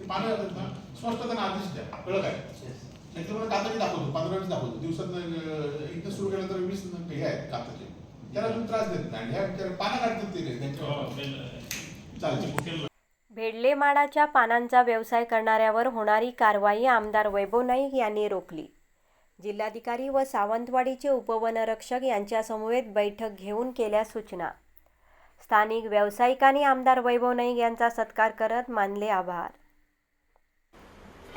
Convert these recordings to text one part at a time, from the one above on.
ते पानं येतात ना स्पष्ट त्यांना आदेश द्या. कळलं काय? काताची दाखवतो पंधरा वीस दाखवतो. दिवसात इथं सुरू केल्यानंतर वीस न- हे आहेत काताचे त्याला तुम्ही त्रास देत नाही. आणि ह्या पानं काढतात ते रे त्यांच्या चालते भेडले माडाच्या पानांचा व्यवसाय करणाऱ्यावर होणारी कारवाई आमदार वैभव नाईक यांनी रोखली. जिल्हाधिकारी व सावंतवाडीचे उपवनरक्षक यांच्यासमवेत बैठक घेऊन केल्या सूचना. स्थानिक व्यावसायिकांनी आमदार वैभव नाईक यांचा सत्कार करत मानले आभार.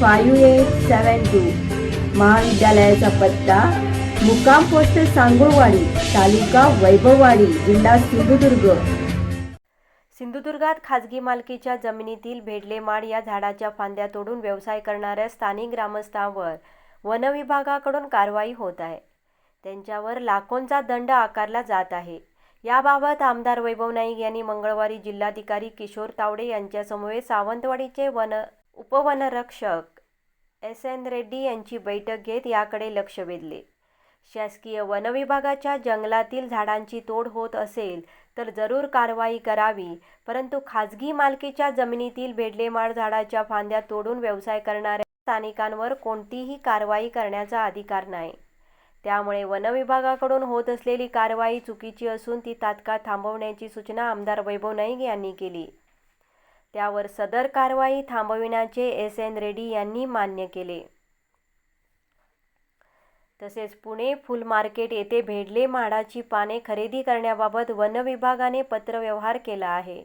five eight seven two. महाविद्यालयाचा पत्ता मुक्काम पोस्ट सांगोळवाडी तालुका वैभववाडी जिल्हा सिंधुदुर्ग. सिंधुदुर्गात खाजगी मालकीच्या जमिनीतील भेडले माड या झाडाच्या फांद्या तोडून व्यवसाय करणाऱ्या स्थानिक ग्रामस्थांवर वनविभागाकडून कारवाई होत आहे. त्यांच्यावर लाखोंचा दंड आकारला जात आहे. याबाबत आमदार वैभव नाईक यांनी मंगळवारी जिल्हाधिकारी किशोर तावडे यांच्यासमवेत सावंतवाडीचे वन उपवनरक्षक एस एन रेड्डी यांची बैठक घेत याकडे लक्ष वेधले. शासकीय वनविभागाच्या जंगलातील झाडांची तोड होत असेल तर जरूर कारवाई करावी परंतु खाजगी मालकीच्या जमिनीतील भेडलेमाड झाडाच्या फांद्या तोडून व्यवसाय करणाऱ्या स्थानिकांवर कोणतीही कारवाई करण्याचा अधिकार नाही. त्यामुळे वनविभागाकडून होत असलेली कारवाई चुकीची असून ती तात्काळ थांबवण्याची सूचना आमदार वैभव नाईक यांनी केली. त्यावर सदर कारवाई थांबविण्याचे एस एन रेड्डी यांनी मान्य केले. तसेच पुणे फुल मार्केट येथे भेडले माडाची पाने खरेदी करण्याबाबत वन विभागाने पत्रव्यवहार केला आहे.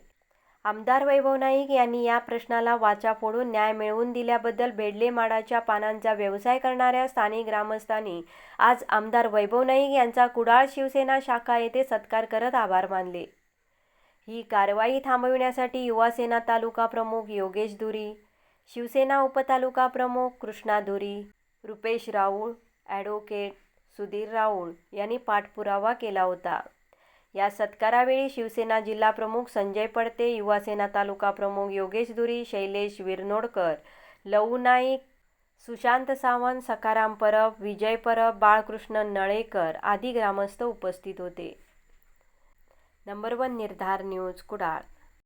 आमदार वैभव नाईक यांनी या प्रश्नाला वाचा फोडून न्याय मिळवून दिल्याबद्दल भेडले माडाच्या पानांचा व्यवसाय करणाऱ्या स्थानिक ग्रामस्थांनी आज आमदार वैभव नाईक यांचा कुडाळ शिवसेना शाखा येथे सत्कार करत आभार मानले. ही कारवाई थांबविण्यासाठी युवासेना तालुका प्रमुख योगेश धुरी शिवसेना उपतालुका प्रमुख कृष्णा धुरी रुपेश राऊळ ॲडव्होकेट सुधीर राऊळ यांनी पाठपुरावा केला होता. या सत्कारावेळी शिवसेना जिल्हा प्रमुख संजय पडते युवासेना तालुका प्रमुख योगेश दुरी शैलेश विरनोडकर लवू नाईक सुशांत सावंत सकाराम परब विजय परब बाळकृष्ण नळेकर आदी ग्रामस्थ उपस्थित होते. Number one Nirdhar news Kudal